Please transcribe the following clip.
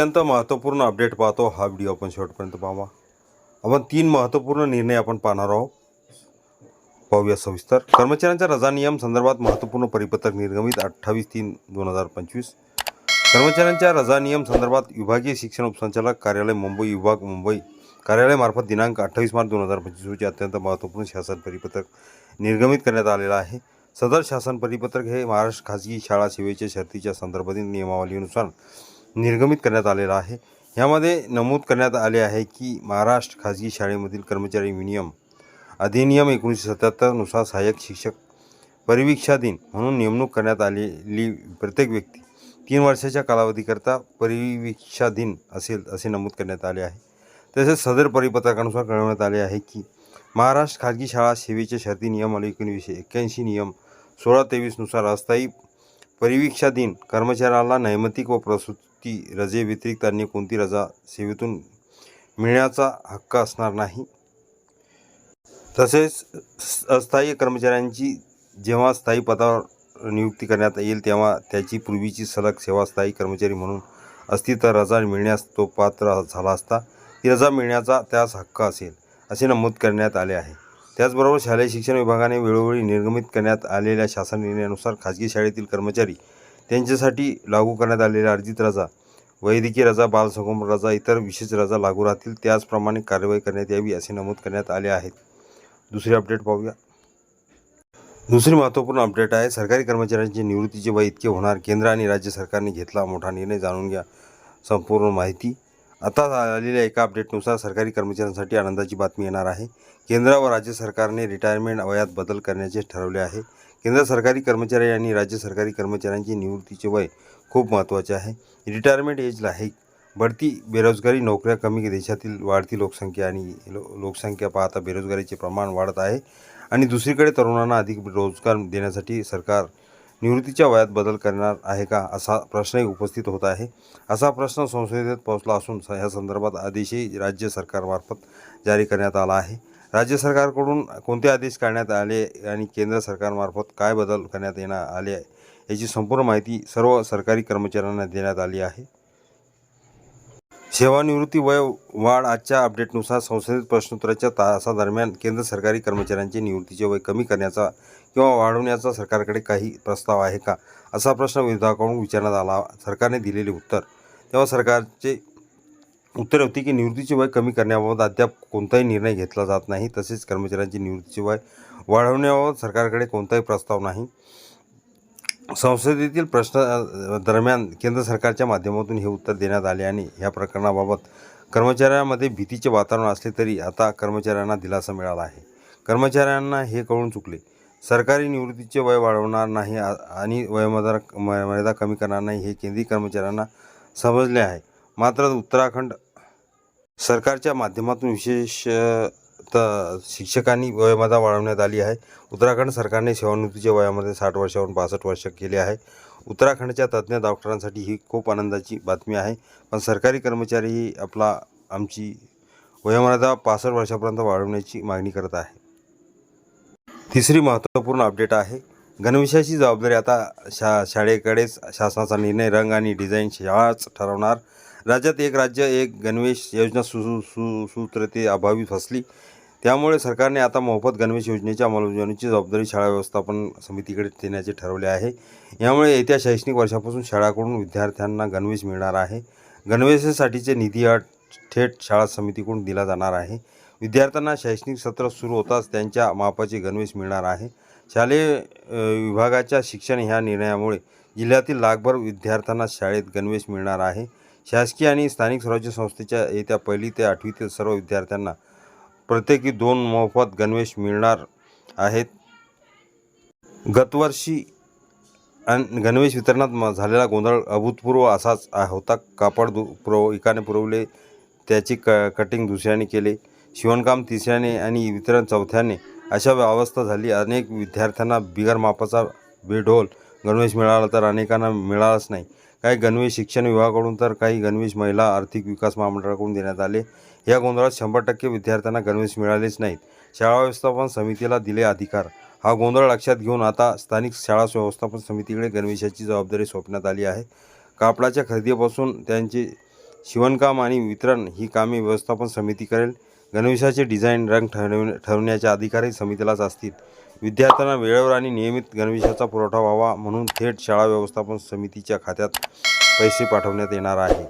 अत्यंत महत्त्वपूर्ण अपडेट पाहतो हा व्हिडिओ आपण शेवटपर्यंत पाहावा. आपण तीन महत्त्वपूर्ण निर्णय आपण पाहणार आहोत. पाहूया सविस्तर. कर्मचाऱ्यांच्या रजा नियम संदर्भात महत्त्वपूर्ण परिपत्रक निर्गमित अठ्ठावीस तीन दोन हजार पंचवीस. कर्मचाऱ्यांच्या रजा नियम संदर्भात विभागीय शिक्षण उपसंचालक कार्यालय मुंबई विभाग मुंबई कार्यालयामार्फत दिनांक अठ्ठावीस मार्च दोन हजार पंचवीस रोजी अत्यंत महत्त्वपूर्ण शासन परिपत्रक निर्गमित करण्यात आलेलं आहे. सदर शासन परिपत्रक हे महाराष्ट्र खाजगी शाळा सेवेच्या शर्तीच्या संदर्भातील नियमावलीनुसार निर्गमित करण्यात आलेला आहे. यामध्ये नमूद करण्यात आले आहे की महाराष्ट्र खाजगी शाळेमधील कर्मचारी विनियम अधिनियम एकोणीसशे सत्याहत्तरनुसार सहाय्यक शिक्षक परिवीक्षा दिन म्हणून नेमणूक करण्यात आलेली प्रत्येक व्यक्ती तीन वर्षाच्या कालावधीकरता परिवीक्षा दिन असेल असे नमूद करण्यात आले आहे. तसेच सदर परिपत्रकानुसार कळवण्यात आले आहे की महाराष्ट्र खाजगी शाळा सेवेच्या शर्ती नियमावली एकोणीसशे एक्क्याऐंशी नियम सोळा तेवीसनुसार अस्थायी परिवीक्षा दिन कर्मचाऱ्याला नैमतिक व प्रसूत रजे व्यतिरिक्त अन्य कोणती रजा सेवेतून मिळण्याचा हक्क असणार नाही. तसेच अस्थायी कर्मचाऱ्यांची जेव्हा स्थायी पदावर नियुक्ती करण्यात येईल तेव्हा त्याची पूर्वीची सलग सेवा स्थायी कर्मचारी म्हणून असती तर रजा मिळण्यास तो पात्र झाला असता ती रजा मिळण्याचा त्यास हक्क असेल असे नमूद करण्यात आले आहे. त्याचबरोबर शालेय शिक्षण विभागाने वेळोवेळी निर्गमित करण्यात आलेल्या शासन निर्णयानुसार खाजगी शाळेतील कर्मचारी त्यांच्यासाठी लागू करण्यात आलेल्या अर्जित रजा वैद्यकीय रजा बालसंगोपन रजा इतर विशेष रजा लागू राहतील. त्याचप्रमाणे कार्यवाही करण्यात यावी असे नमूद करण्यात आले आहेत. दुसरी अपडेट पाहूया. दुसरी महत्त्वपूर्ण अपडेट आहे सरकारी कर्मचाऱ्यांचे निवृत्तीचे वय इतके होणार. केंद्र आणि राज्य सरकारने घेतला मोठा निर्णय जाणून घ्या. संपूर्ण माहिती आता आलेल्या एका अपडेटनुसार सरकारी कर्मचाऱ्यांसाठी आनंदाची बातमी येणार आहे. केंद्र व राज्य सरकारने रिटायरमेंट वयात बदल करण्याचे ठरवले आहे. केंद्र सरकारी कर्मचारी आणि राज्य सरकारी कर्मचाऱ्यांची निवृत्तीचे वय खूप महत्त्वाचे आहे. रिटायरमेंट एज लाईक बढती बेरोजगारी नोकऱ्या कमी देशातील वाढती लोकसंख्या आणि लो लोकसंख्या पाहता बेरोजगारीचे प्रमाण वाढत आहे. आणि दुसरीकडे तरुणांना अधिक रोजगार देण्यासाठी सरकार निवृत्तीच्या वयात बदल करणार आहे का असा प्रश्नही उपस्थित होत आहे. असा प्रश्न संसदेत पोहोचला असून स- संदर्भात आदेशही राज्य सरकारमार्फत जारी करण्यात आला आहे. राज्य सरकारकडून कोणते आदेश काढण्यात आले आणि केंद्र सरकारमार्फत काय बदल करण्यात येणार आले याची संपूर्ण माहिती सर्व सरकारी कर्मचाऱ्यांना देण्यात आली आहे. सेवानिवृत्ती वय वाढ आजच्या अपडेटनुसार संसदेत प्रश्नोत्तराच्या तासादरम्यान केंद्र सरकारी कर्मचाऱ्यांचे निवृत्तीचे वय कमी करण्याचा किंवा वाढवण्याचा सरकारकडे काही प्रस्ताव आहे का? असा प्रश्न विरोधकाकडून विचारण्यात आला सरकारने दिलेले उत्तर. तेव्हा सरकारचे उत्तर होती की निवृत्तीचे वय कमी करण्याबाबत अद्याप कोणताही निर्णय घेतला जात नाही. तसेच कर्मचाऱ्यांची निवृत्तीचे वय वाढवण्याबाबत सरकारकडे कोणताही प्रस्ताव नाही. संसदेतील प्रश्न दरम्यान केंद्र सरकारच्या माध्यमातून हे उत्तर देण्यात आले आणि या प्रकरणाबाबत कर्मचाऱ्यांमध्ये भीतीचे वातावरण असले तरी आता कर्मचाऱ्यांना दिलासा मिळाला आहे. कर्मचाऱ्यांना हे कळून चुकले. सरकारी निवृत्तीचे वय वाढवणार नाही आणि वयोमर्यादा म- मर्यादा कमी करणार नाही हे केंद्रीय कर्मचाऱ्यांना समजले आहे. मात्र उत्तराखंड सरकारच्या माध्यमातून विशेष त शिक्षकांनी वयोमर्यादा वाढवण्यात आली आहे. उत्तराखंड सरकारने सेवानिवृत्तीच्या वयामध्ये साठ वर्षावरून पासष्ट वर्ष केले आहे. उत्तराखंडच्या तज्ज्ञ डॉक्टरांसाठी ही खूप आनंदाची बातमी आहे. पण सरकारी कर्मचारी आपला आमची वयोमर्यादा पासष्ट वर्षापर्यंत वाढवण्याची मागणी करत आहे. तिसरी महत्त्वपूर्ण अपडेट आहे. गणवेशाची जबाबदारी आता शा शाळेकडेच शासनाचा निर्णय रंग आणि डिझाईन शाळाच ठरवणार. राज्यात एक राज्य एक गणवेश योजना सु सुसूत्रते अभावी फसली. त्यामुळे सरकारने आता मोफत गणवेश योजनेच्या अंमलबजावणीची जबाबदारी शाळा व्यवस्थापन समितीकडे देण्याचे ठरवले आहे. यामुळे येत्या शैक्षणिक वर्षापासून शाळाकडून विद्यार्थ्यांना गणवेश मिळणार आहे. गणवेशासाठीचे निधी अट थेट शाळा समितीकडून दिला जाणार आहे. विद्यार्थ्यांना शैक्षणिक सत्र सुरू होताच त्यांच्या मापाचे गणवेश मिळणार आहे. शालेय विभागाच्या शिक्षण ह्या निर्णयामुळे जिल्ह्यातील लाखभर विद्यार्थ्यांना शाळेत गणवेश मिळणार आहे. शासकीय आणि स्थानिक स्वराज्य संस्थेच्या येत्या पहिली ते आठवीतील सर्व विद्यार्थ्यांना प्रत्येकी दोन मोफत गणवेश मिळणार आहेत. गतवर्षी आणि गणवेश वितरणात झालेला गोंधळ अभूतपूर्व असाच होता. कापड दु पुरव एकाने पुरवले त्याची क कटिंग दुसऱ्याने केले शिवणकाम तिसऱ्याने आणि वितरण चौथ्याने. अशा अवस्था झाली. अनेक विद्यार्थ्यांना बिगर मापाचा बेढोल गणवेश मिळाला तर अनेकांना मिळालाच नाही. काही गणवेश शिक्षण विभागाकडून तर काही गणवेश महिला आर्थिक विकास महामंडळाकडून देण्यात आले. या गोंधळात शंभर टक्के विद्यार्थ्यांना गणवेश मिळालेच नाहीत. शाळा व्यवस्थापन समितीला दिले अधिकार. हा गोंधळ लक्षात घेऊन आता स्थानिक शाळा व्यवस्थापन समितीकडे गणवेशाची जबाबदारी सोपण्यात आली आहे. कापडाच्या खरेदीपासून त्यांचे शिवणकाम आणि वितरण ही कामे व्यवस्थापन समिती करेल. गणवेशाचे डिझाईन रंग ठरव ठरवण्याचे अधिकारही समितीलाच असतील. विद्यार्थ्यांना वेळेवर आणि नियमित गणवेशाचा पुरवठा व्हावा म्हणून थेट शाळा व्यवस्थापन समितीच्या खात्यात पैसे पाठवण्यात येणार आहे.